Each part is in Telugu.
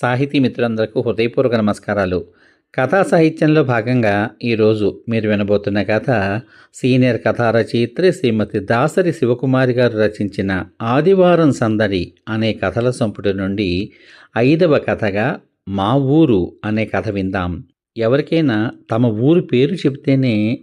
సాహితీ మిత్రులందరికీ హృదయపూర్వక నమస్కారాలు. కథా సాహిత్యంలో భాగంగా ఈరోజు మీరు వినబోతున్న కథ సీనియర్ కథా రచయిత్రి శ్రీమతి దాసరి శివకుమారి గారు రచించిన ఆదివారం సందడి అనే కథల సంపుటి నుండి ఐదవ కథగా మా ఊరు అనే కథ విందాం. ఎవరికైనా తమ ఊరు పేరు చెబితేనే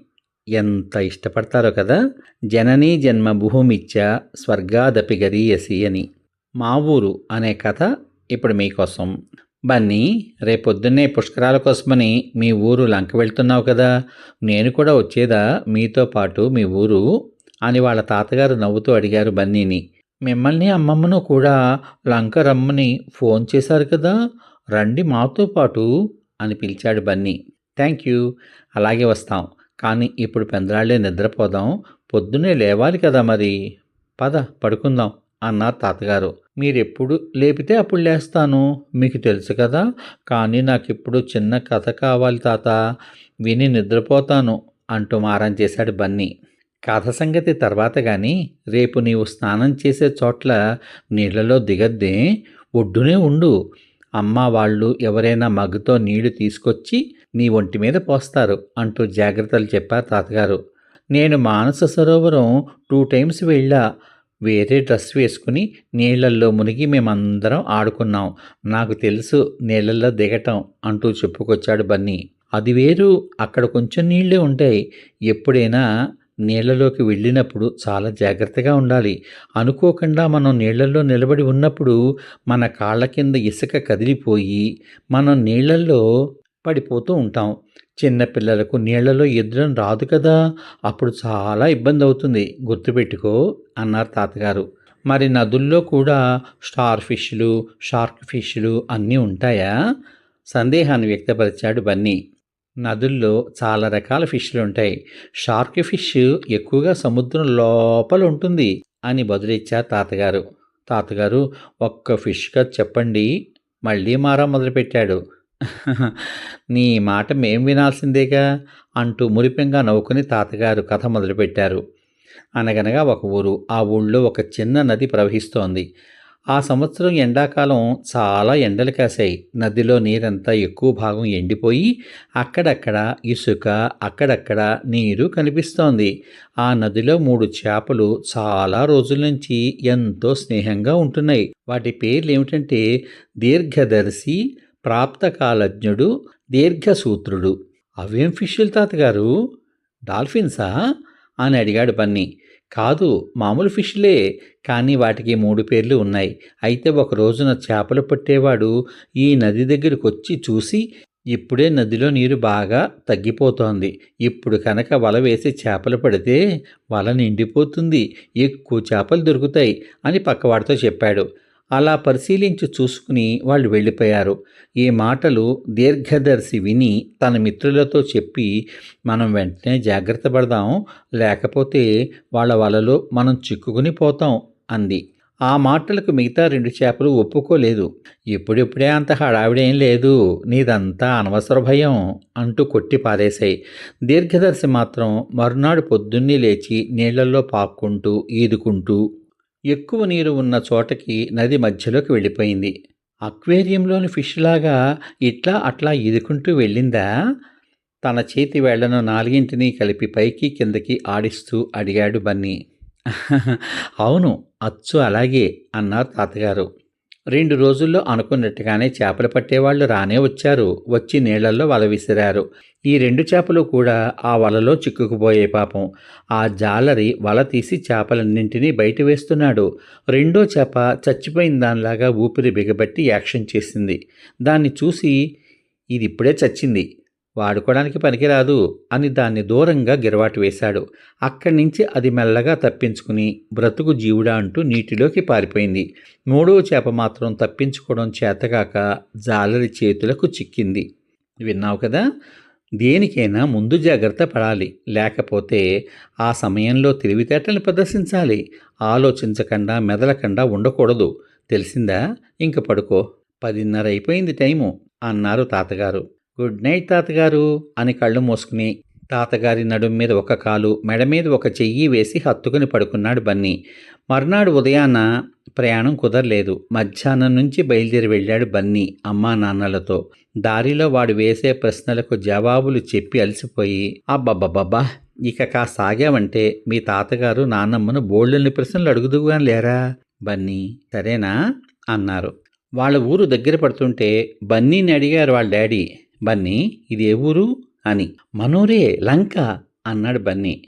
ఎంత ఇష్టపడతారో కదా? జననీ జన్మ భూమిచ్చ స్వర్గాదపి గరీయసి అని. మా ఊరు అనే కథ ఇప్పుడు మీకోసం. బన్నీ రేపొద్దున్నే పుష్కరాల కోసమని మీ ఊరు లంక వెళ్తున్నావు కదా. నేను కూడా వచ్చేదా మీతో పాటు మీ ఊరు? అని వాళ్ళ తాతగారు నవ్వుతూ అడిగారు బన్నీని. మిమ్మల్ని అమ్మమ్మను కూడా లంక రమ్మని ఫోన్ చేశారు కదా. రండి మాతో పాటు అని పిలిచాడు బన్నీ. Thank you. అలాగే వస్తాం. కానీ ఇప్పుడు పెందరాళ్ళే నిద్రపోదాం. పొద్దున్నే లేవాలి కదా మరి. పద పడుకుందాం అన్నారు తాతగారు. మీరెప్పుడు లేపితే అప్పుడు లేస్తాను. మీకు తెలుసు కదా? కానీ నాకు ఇప్పుడు చిన్న కథ కావాలి తాత. విని నిద్రపోతాను అంటూ మారం చేశాడు బన్నీ. కథ సంగతి తర్వాత కానీ రేపు నీవు స్నానం చేసే చోట్ల నీళ్ళలో దిగద్దే. ఒడ్డునే ఉండు. అమ్మ వాళ్ళు ఎవరైనా మగ్గుతో నీళ్ళు తీసుకొచ్చి నీ ఒంటి మీద పోస్తారు అంటూ జాగ్రత్తలు చెప్పారు తాతగారు. నేను మానస సరోవరం టూ టైమ్స్ వెళ్ళా. వేరే డ్రెస్ వేసుకుని నీళ్ళల్లో మునిగి మేమందరం ఆడుకున్నాం. నాకు తెలుసు నీళ్ళల్లో దిగటం అంటూ చెప్పుకొచ్చాడు బన్నీ. అది వేరు అక్కడ కొంచెం నీళ్ళే ఉంటాయి. ఎప్పుడైనా నీళ్ళలోకి వెళ్ళినప్పుడు చాలా జాగ్రత్తగా ఉండాలి. అనుకోకుండా మనం నీళ్ళలో నిలబడి ఉన్నప్పుడు మన కాళ్ళ కింద ఇసుక కదిలిపోయి మనం నీళ్ళల్లో పడిపోతూ ఉంటాం. చిన్నపిల్లలకు నీళ్ళలో ఎదురని రాదు కదా. అప్పుడు చాలా ఇబ్బంది అవుతుంది. గుర్తుపెట్టుకో అన్నారు తాతగారు. మరి నదుల్లో కూడా స్టార్ ఫిష్లు షార్క్ ఫిష్లు అన్నీ ఉంటాయా? సందేహాన్ని వ్యక్తపరిచాడు బన్నీ. నదుల్లో చాలా రకాల ఫిష్లు ఉంటాయి. షార్క్ ఫిష్ ఎక్కువగా సముద్రం లోపల ఉంటుంది అని బదులిచ్చారు తాతగారు. తాతగారు ఒక్క ఫిష్గా చెప్పండి. మళ్ళీ మారా మొదలుపెట్టాడు. నీ మాట మేం వినాల్సిందేగా అంటూ మురిపెంగా నవ్వుకుని తాతగారు కథ మొదలుపెట్టారు. అనగనగా ఒక ఊరు ఆ ఊళ్ళో ఒక చిన్న నది ప్రవహిస్తోంది. ఆ సంవత్సరం ఎండాకాలం చాలా ఎండలు కాశాయి. నదిలో నీరంతా ఎక్కువ భాగం ఎండిపోయి అక్కడక్కడ ఇసుక అక్కడక్కడ నీరు కనిపిస్తోంది. ఆ నదిలో మూడు చేపలు చాలా రోజుల నుంచి ఎంతో స్నేహంగా ఉంటున్నాయి. వాటి పేర్లు ఏమిటంటే దీర్ఘదర్శి ప్రాప్తకాలజ్ఞుడు దీర్ఘసూత్రుడు. అవేం ఫిష్లు తాతగారు? డాల్ఫిన్సా? అని అడిగాడు బన్నీ. కాదు మామూలు ఫిష్లే కానీ వాటికి మూడు పేర్లు ఉన్నాయి. అయితే ఒక రోజున చేపలు పట్టేవాడు ఈ నది దగ్గరికి వచ్చి చూసి ఇప్పుడే నదిలో నీరు బాగా తగ్గిపోతోంది. ఇప్పుడు కనుక వల వేసి చేపలు పడితే వల నిండిపోతుంది. ఎక్కువ చేపలు దొరుకుతాయి అని పక్కవాడితో చెప్పాడు. అలా పరిశీలించి చూసుకుని వాళ్ళు వెళ్ళిపోయారు. ఈ మాటలు దీర్ఘదర్శి విని తన మిత్రులతో చెప్పి మనం వెంటనే జాగ్రత్త పడదాం లేకపోతే వాళ్ళ వలలో మనం చిక్కుకుని పోతాం అంది. ఆ మాటలకు మిగతా రెండు చేపలు ఒప్పుకోలేదు. ఇప్పుడిప్పుడే అంత హడావిడేం లేదు నీదంతా అనవసర భయం అంటూ కొట్టి పారేశాయి. దీర్ఘదర్శి మాత్రం మరునాడు పొద్దున్నే లేచి నీళ్ళలో పాక్కుంటూ ఈదుకుంటూ ఎక్కువ నీరు ఉన్న చోటకి నది మధ్యలోకి వెళ్ళిపోయింది. అక్వేరియంలోని ఫిష్ లాగా ఇట్లా అట్లా ఈదుకుంటూ వెళ్ళిందా? తన చేతి వేళ్ళను నాలుగింటిని కలిపి పైకి కిందకి ఆడిస్తూ అడిగాడు బన్నీ. అవును అచ్చు అలాగే అన్నారు తాతగారు. రెండు రోజుల్లో అనుకున్నట్టుగానే చేపలు పట్టేవాళ్ళు రానే వచ్చారు. వచ్చి నీళ్ళలో వల విసిరారు. ఈ రెండు చేపలు కూడా ఆ వలలో చిక్కుకుపోయే పాపం. ఆ జాలరి వల తీసి చేపలన్నింటినీ బయట వేస్తున్నాడు. రెండో చేప చచ్చిపోయిన దానిలాగా ఊపిరి బిగబట్టి యాక్షన్ చేసింది. దాన్ని చూసి ఇది ఇప్పుడే చచ్చింది. వాడుకోవడానికి పనికిరాదు అని దాన్ని దూరంగా గిరవాటు వేశాడు. అక్కడి నుంచి అది మెల్లగా తప్పించుకుని బ్రతుకు జీవుడా అంటూ నీటిలోకి పారిపోయింది. మూడవ చేప మాత్రం తప్పించుకోవడం చేతగాక జాలరి చేతులకు చిక్కింది. విన్నావు కదా? దేనికైనా ముందు జాగ్రత్త పడాలి. లేకపోతే ఆ సమయంలో తెలివితేటలను ప్రదర్శించాలి. ఆలోచించకుండా మెదలకుండా ఉండకూడదు. తెలిసిందా? ఇంక పడుకో. పదిన్నర అయిపోయింది టైము అన్నారు తాతగారు. గుడ్ నైట్ తాతగారు అని కళ్ళు మూసుకుని తాతగారి నడుం మీద ఒక కాలు మెడ మీద ఒక చెయ్యి వేసి హత్తుకుని పడుకున్నాడు బన్నీ. మర్నాడు ఉదయాన ప్రయాణం కుదరలేదు. మధ్యాహ్నం నుంచి బయలుదేరి వెళ్ళాడు బన్నీ అమ్మా నాన్నలతో. దారిలో వాడు వేసే ప్రశ్నలకు జవాబులు చెప్పి అలసిపోయి అబ్బబ్బబ్బబ్బా ఇక కా సాగావంటే మీ తాతగారు నాన్నమ్మను బోళ్ళని ప్రశ్నలు అడుగుదుగా లేరా? బన్నీ సరేనా? అన్నారు. వాళ్ళ ఊరు దగ్గర పడుతుంటే బన్నీని అడిగారు వాళ్ళ డాడీ. బన్నీ ఇది ఏ ఊరు? అని. మనూరే లంక అన్నాడు బన్నీ.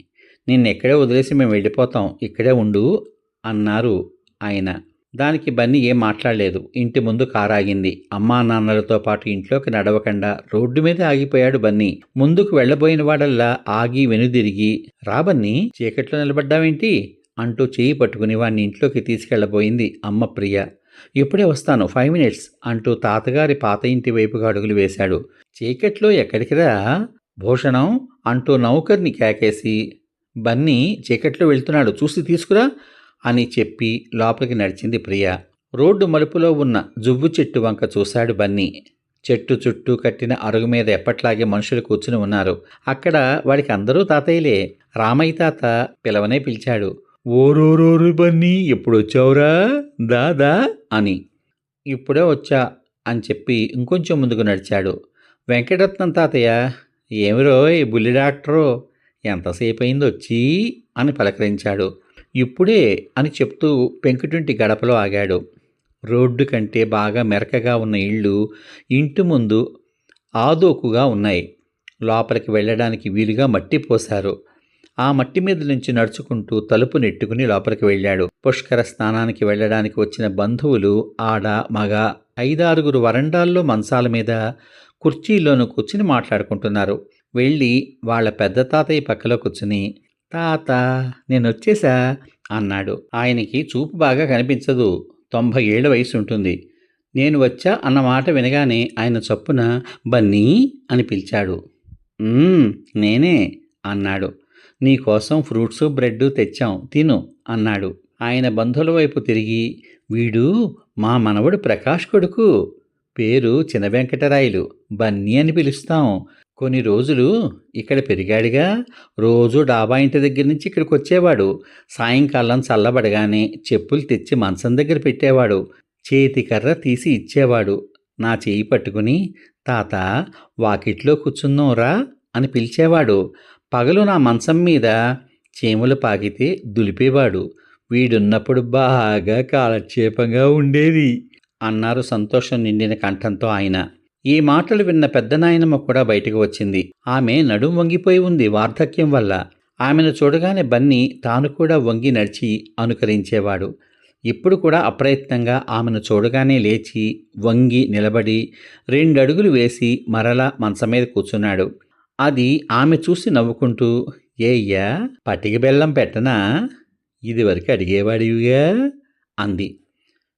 నిన్నెక్కడే వదిలేసి మేము వెళ్ళిపోతాం ఇక్కడే ఉండు అన్నారు ఆయన. దానికి బన్నీ ఏం మాట్లాడలేదు. ఇంటి ముందు కారాగింది. అమ్మా నాన్నలతో పాటు ఇంట్లోకి నడవకుండా రోడ్డు మీద ఆగిపోయాడు బన్నీ. ముందుకు వెళ్ళబోయిన వాడల్లా ఆగి వెనుదిరిగి రాబన్నీ చీకట్లో నిలబడ్డావేంటి? అంటూ చేయి పట్టుకుని వాడిని ఇంట్లోకి తీసుకెళ్ళబోయింది అమ్మ ప్రియ. ఇప్పుడే వస్తాను ఫైవ్ మినిట్స్ అంటూ తాతగారి పాత ఇంటి వైపుగా అడుగులు వేశాడు. చీకట్లో ఎక్కడికిరా భూషణం అంటూ నౌకర్ని కేకేసి బన్నీ చీకట్లో వెళ్తున్నాడు చూసి తీసుకురా అని చెప్పి లోపలికి నడిచింది ప్రియ. రోడ్డు మలుపులో ఉన్న జువ్వు చెట్టు వంక చూశాడు బన్నీ. చెట్టు చుట్టూ కట్టిన అరుగు మీద ఎప్పట్లాగే మనుషులు కూర్చుని ఉన్నారు. అక్కడ వాడికి అందరూ తాతయ్యలే. రామయ్య తాత పిలవనే పిలిచాడు. ఓరోరోరు బన్నీ ఎప్పుడు వచ్చావురా దాదా అని. ఇప్పుడే వచ్చా అని చెప్పి ఇంకొంచెం ముందుకు నడిచాడు. వెంకటరత్నం తాతయ్య ఏమిరో ఈ బుల్లి డాక్టరు? ఎంతసేపు అయింది వచ్చి అని పలకరించాడు. ఇప్పుడే అని చెప్తూ పెంకుటింటి గడపలో ఆగాడు. రోడ్డు కంటే బాగా మెరకగా ఉన్న ఇళ్ళు ఇంటి ముందు ఆదోకుగా ఉన్నాయి. లోపలికి వెళ్ళడానికి వీలుగా మట్టి పోశారు. ఆ మట్టి మీద నుంచి నడుచుకుంటూ తలుపు నెట్టుకుని లోపలికి వెళ్ళాడు. పుష్కర స్నానానికి వెళ్ళడానికి వచ్చిన బంధువులు ఆడ మగ ఐదారుగురు వరండాల్లో మంచాల మీద కుర్చీలోనూ కూర్చుని మాట్లాడుకుంటున్నారు. వెళ్ళి వాళ్ళ పెద్ద తాతయ్య పక్కలో కూర్చుని తాత నేను వచ్చేసా అన్నాడు. ఆయనకి చూపు బాగా కనిపించదు. తొంభై ఏళ్ళ వయసు ఉంటుంది. నేను వచ్చా అన్న మాట వినగానే ఆయన చప్పున బన్నీ అని పిలిచాడు. నేనే అన్నాడు. నీకోసం ఫ్రూట్స్ బ్రెడ్ తెచ్చాం తిను అన్నాడు. ఆయన బంధువుల వైపు తిరిగి వీడు మా మనవడు ప్రకాష్ కొడుకు. పేరు చిన్న వెంకటరాయలు బన్నీ అని పిలుస్తాం. కొన్ని రోజులు ఇక్కడ పెరిగాడుగా. రోజు డాబా ఇంటి దగ్గర నుంచి ఇక్కడికి వచ్చేవాడు. సాయంకాలం చల్లబడగానే చెప్పులు తెచ్చి మంచం దగ్గర పెట్టేవాడు. చేతి కర్ర తీసి ఇచ్చేవాడు. నా చేయి పట్టుకుని తాత వాకిట్లో కూర్చుందాంరా అని పిలిచేవాడు. పగలు నా మంచం మీద చీమలు పాకితే దులిపేవాడు. వీడున్నప్పుడు బాగా కాలక్షేపంగా ఉండేది అన్నారు సంతోషం నిండిన కంఠంతో ఆయన. ఈ మాటలు విన్న పెద్ద నాయనమ్మ కూడా బయటకు వచ్చింది. ఆమె నడుం వంగిపోయి ఉంది వార్ధక్యం వల్ల. ఆమెను చూడగానే బన్నీ తాను కూడా వంగి నడిచి అనుకరించేవాడు. ఇప్పుడు కూడా అప్రయత్నంగా ఆమెను చూడగానే లేచి వంగి నిలబడి రెండడుగులు వేసి మరలా మంచం మీద కూర్చున్నాడు. అది ఆమె చూసి నవ్వుకుంటూ ఏయ్యా పటిక బెల్లం పెట్టనా? ఇదివరకు అడిగేవాడివిగా? అంది.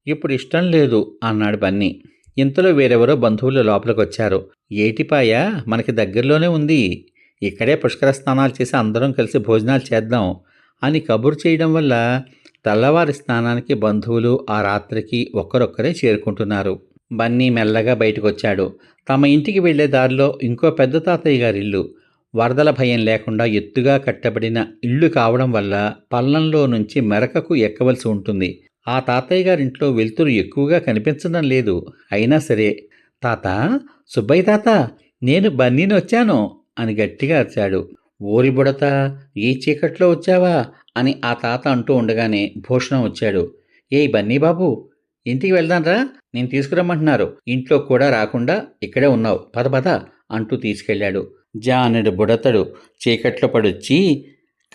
ఇప్పుడు ఇష్టం లేదు అన్నాడు బన్నీ. ఇంతలో వేరెవరో బంధువులు లోపలికి వచ్చారు ఏటిపాయ మనకి దగ్గరలోనే ఉంది. ఇక్కడే పుష్కర స్నానాలు చేసి అందరం కలిసి భోజనాలు చేద్దాం అని కబురు చేయడం వల్ల తెల్లవారి స్నానానికి బంధువులు ఆ రాత్రికి ఒక్కరొక్కరే చేరుకుంటున్నారు. బన్నీ మెల్లగా బయటకొచ్చాడు. తమ ఇంటికి వెళ్ళే దారిలో ఇంకో పెద్ద తాతయ్య గారి ఇల్లు వరదల భయం లేకుండా ఎత్తుగా కట్టబడిన ఇల్లు కావడం వల్ల పల్లంలో నుంచి మెరకకు ఎక్కవలసి ఉంటుంది. ఆ తాతయ్య గారింట్లో వెలుతురు ఎక్కువగా కనిపించడం లేదు. అయినా సరే తాత సుబ్బయ్య తాత నేను బన్నీని వచ్చాను అని గట్టిగా అరిచాడు. ఓరి బుడత ఈ చీకట్లో వచ్చావా? అని ఆ తాత అంటూ ఉండగానే భూషణం వచ్చాడు. ఏయ్ బన్నీ బాబు ఇంటికి వెళ్దాంరా నేను తీసుకురమ్మంటున్నారు. ఇంట్లో కూడా రాకుండా ఇక్కడే ఉన్నావు. పద పద అంటూ తీసుకెళ్ళాడు. జానుడు బుడతడు చీకట్లో పడొచ్చి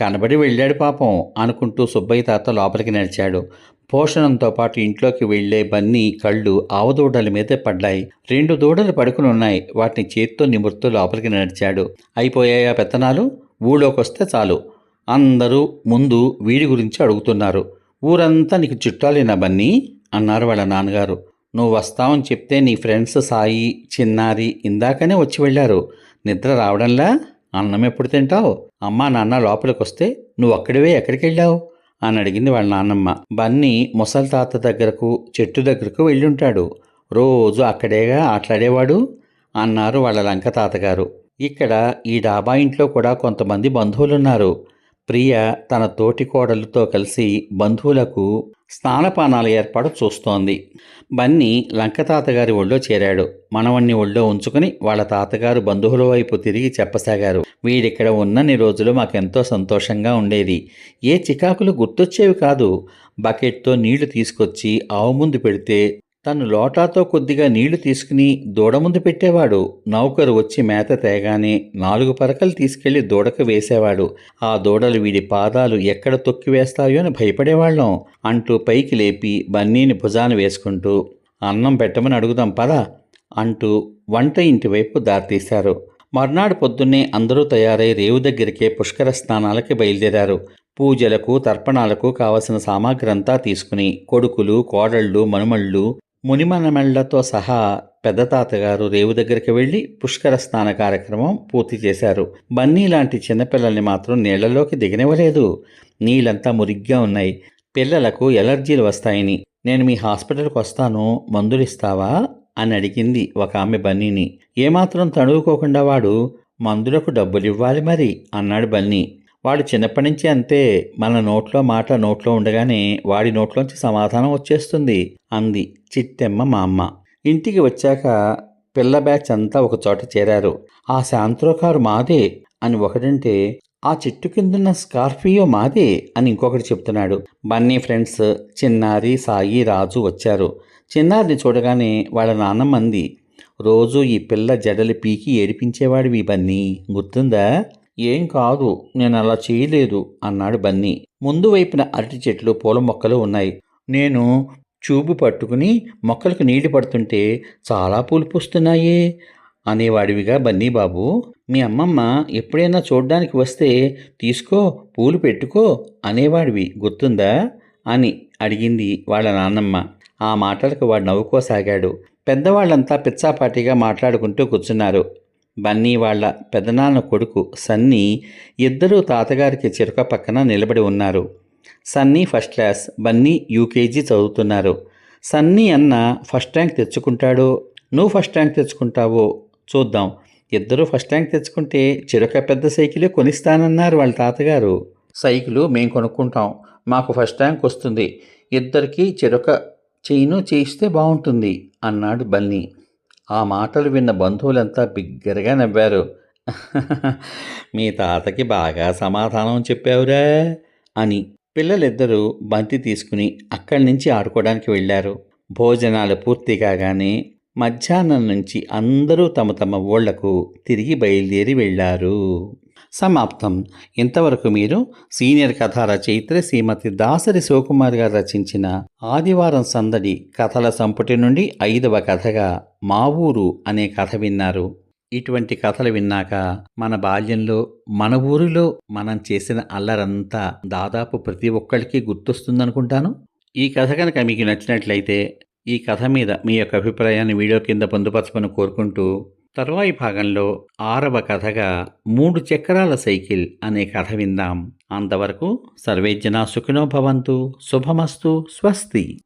కనబడి వెళ్ళాడు పాపం అనుకుంటూ సుబ్బయ్య తాత లోపలికి నడిచాడు. పోషణంతో పాటు ఇంట్లోకి వెళ్ళే బన్నీ కళ్ళు ఆవదూడల మీద పడ్డాయి. రెండు దూడలు పడుకుని ఉన్నాయి. వాటిని చేత్తో నిమురుతూ లోపలికి నడిచాడు. అయిపోయాయా పెత్తనాలు? ఊళ్ళోకొస్తే చాలు. అందరూ ముందు వీడి గురించి అడుగుతున్నారు. ఊరంతా నీకు చుట్టాలేనా బన్నీ? అన్నారు వాళ్ళ నాన్నగారు. నువ్వు వస్తావని చెప్తే నీ ఫ్రెండ్స్ సాయి చిన్నారి ఇందాకనే వచ్చి వెళ్ళారు. నిద్ర రావడంలా? అన్నం ఎప్పుడు తింటావు? అమ్మా నాన్న లోపలికి వస్తే నువ్వు అక్కడివే ఎక్కడికి వెళ్ళావు అని అడిగింది వాళ్ళ నాన్నమ్మ. బన్నీ ముసలి తాత దగ్గరకు చెట్టు దగ్గరకు వెళ్ళుంటాడు. రోజు అక్కడేగా ఆటలాడేవాడు? అన్నారు వాళ్ళ లంక తాతగారు. ఇక్కడ ఈ డాబా ఇంట్లో కూడా కొంతమంది బంధువులున్నారు. ప్రియ తన తోటి కోడలతో కలిసి బంధువులకు స్నానపానాల ఏర్పాటు చూస్తోంది. బన్నీ లంక తాతగారి ఒళ్ళో చేరాడు. మనవణ్ణి ఒళ్ళో ఉంచుకుని వాళ్ళ తాతగారు బంధువుల వైపు తిరిగి చెప్పసాగారు. వీడిక్కడ ఉన్నన్ని రోజులు మాకెంతో సంతోషంగా ఉండేది. ఏ చికాకులు గుర్తొచ్చేవి కాదు. బకెట్తో నీళ్ళు తీసుకొచ్చి ఆవు ముందు పెడితే తను లోటాతో కొద్దిగా నీళ్ళు తీసుకుని దూడ ముందు పెట్టేవాడు. నౌకరు వచ్చి మేత తేగానే నాలుగు పరకలు తీసుకెళ్ళి దూడకు వేసేవాడు. ఆ దూడలు వీడి పాదాలు ఎక్కడ తొక్కి వేస్తాయో అని భయపడేవాళ్ళం. అంటూ పైకి లేపి బన్నీని భుజాన వేసుకుంటూ అన్నం పెట్టమని అడుగుదాం పదా అంటూ వంట ఇంటి వైపు దారితీశారు. మర్నాడు పొద్దున్నే అందరూ తయారై రేవు దగ్గరికే పుష్కర స్నానాలకి బయలుదేరారు. పూజలకు తర్పణాలకు కావలసిన సామాగ్రి అంతా తీసుకుని కొడుకులు కోడళ్ళు మనుమళ్ళు మునిమనమళ్ళతో సహా పెద్ద తాతగారు రేవు దగ్గరికి వెళ్ళి పుష్కర స్నాన కార్యక్రమం పూర్తి చేశారు. బన్నీ లాంటి చిన్నపిల్లల్ని మాత్రం నీళ్ళలోకి దిగనివ్వలేదు. నీళ్ళంతా మురిగ్గా ఉన్నాయి. పిల్లలకు ఎలర్జీలు వస్తాయని. నేను మీ హాస్పిటల్కి వస్తాను. మందులు ఇస్తావా? అని అడిగింది ఒక ఆమె బన్నీని. ఏమాత్రం తడువుకోకుండా వాడు మందులకు డబ్బులు ఇవ్వాలి మరి అన్నాడు బన్నీ. వాడు చిన్నప్పటి నుంచి అంతే. మన నోట్లో మాట నోట్లో ఉండగానే వాడి నోట్లోంచి సమాధానం వచ్చేస్తుంది. అంది చిట్టెమ్మ మా అమ్మ. ఇంటికి వచ్చాక పిల్ల బ్యాచ్ అంతా ఒక చోట చేరారు. ఆ శాంత్రో కారు మాదే అని ఒకడంటే ఆ చెట్టు కిందున్న స్కార్పియో మాదే అని ఇంకొకటి చెప్తున్నాడు. బన్నీ ఫ్రెండ్స్ చిన్నారి సాయి రాజు వచ్చారు. చిన్నారిని చూడగానే వాళ్ళ నాన్నమ్మ అంది రోజు ఈ పిల్ల జడలు పీకి ఏడిపించేవాడివి బన్నీ. గుర్తుందా? ఏం కాదు నేను అలా చేయలేదు అన్నాడు బన్నీ. ముందు వైపున అరటి చెట్లు పూల మొక్కలు ఉన్నాయి. నేను చూపు పట్టుకుని మొక్కలకు నీళ్ళు పడుతుంటే చాలా పూలు పూస్తున్నాయే అనేవాడివిగా బన్నీ బాబు మీ అమ్మమ్మ ఎప్పుడైనా చూడ్డానికి వస్తే తీసుకో పూలు పెట్టుకో అనేవాడివి. గుర్తుందా? అని అడిగింది వాళ్ళ నాన్నమ్మ. ఆ మాటలకు వాడు నవ్వుకోసాగాడు. పెద్దవాళ్ళంతా పిచ్చాపాటిగా మాట్లాడుకుంటూ కూర్చున్నారు. బన్నీ వాళ్ళ పెదనాన్న కొడుకు సన్నీ ఇద్దరూ తాతగారికి చిరుక పక్కన నిలబడి ఉన్నారు. Sunny first class Bunny UKG చదువుతున్నారు. సన్నీ అన్న ఫస్ట్ ర్యాంక్ తెచ్చుకుంటాడో? నువ్వు ఫస్ట్ ర్యాంక్ తెచ్చుకుంటావో? చూద్దాం. ఇద్దరూ ఫస్ట్ ర్యాంక్ తెచ్చుకుంటే చిరుక పెద్ద సైకిలే కొనిస్తానన్నారు వాళ్ళ తాతగారు. సైకిలు మేము కొనుక్కుంటాం. మాకు ఫస్ట్ ర్యాంక్ వస్తుంది. ఇద్దరికి చిరుక చేయిను చేయిస్తే బాగుంటుంది అన్నాడు బన్నీ. ఆ మాటలు విన్న బంధువులంతా బిగ్గరగా నవ్వారు. మీ తాతకి బాగా సమాధానం చెప్పావురా అని పిల్లలిద్దరూ బంతి తీసుకుని అక్కడి నుంచి ఆడుకోవడానికి వెళ్ళారు. భోజనాలు పూర్తి కాగానే మధ్యాహ్నం నుంచి అందరూ తమ తమ ఊళ్ళకు తిరిగి బయలుదేరి వెళ్ళారు. సమాప్తం. ఇంతవరకు మీరు సీనియర్ కథా రచయిత్రి శ్రీమతి దాసరి శివకుమార్ గారు రచించిన ఆదివారం సందడి కథల సంపుటి నుండి ఐదవ కథగా మా ఊరు అనే కథ విన్నారు. ఇటువంటి కథలు విన్నాక మన బాల్యంలో మన ఊరిలో మనం చేసిన అల్లరంతా దాదాపు ప్రతి ఒక్కరికి గుర్తొస్తుందనుకుంటాను. ఈ కథ కనుక మీకు నచ్చినట్లయితే ఈ కథ మీద మీ యొక్క అభిప్రాయాన్ని వీడియో కింద పొందుపరచమని కోరుకుంటూ తర్వాయి భాగంలో ఆరవ కథగా మూడు చక్రాల సైకిల్ అనే కథ విందాం. అంతవరకు సర్వేజ్జన సుఖినో భవంతు. శుభమస్తు. స్వస్తి.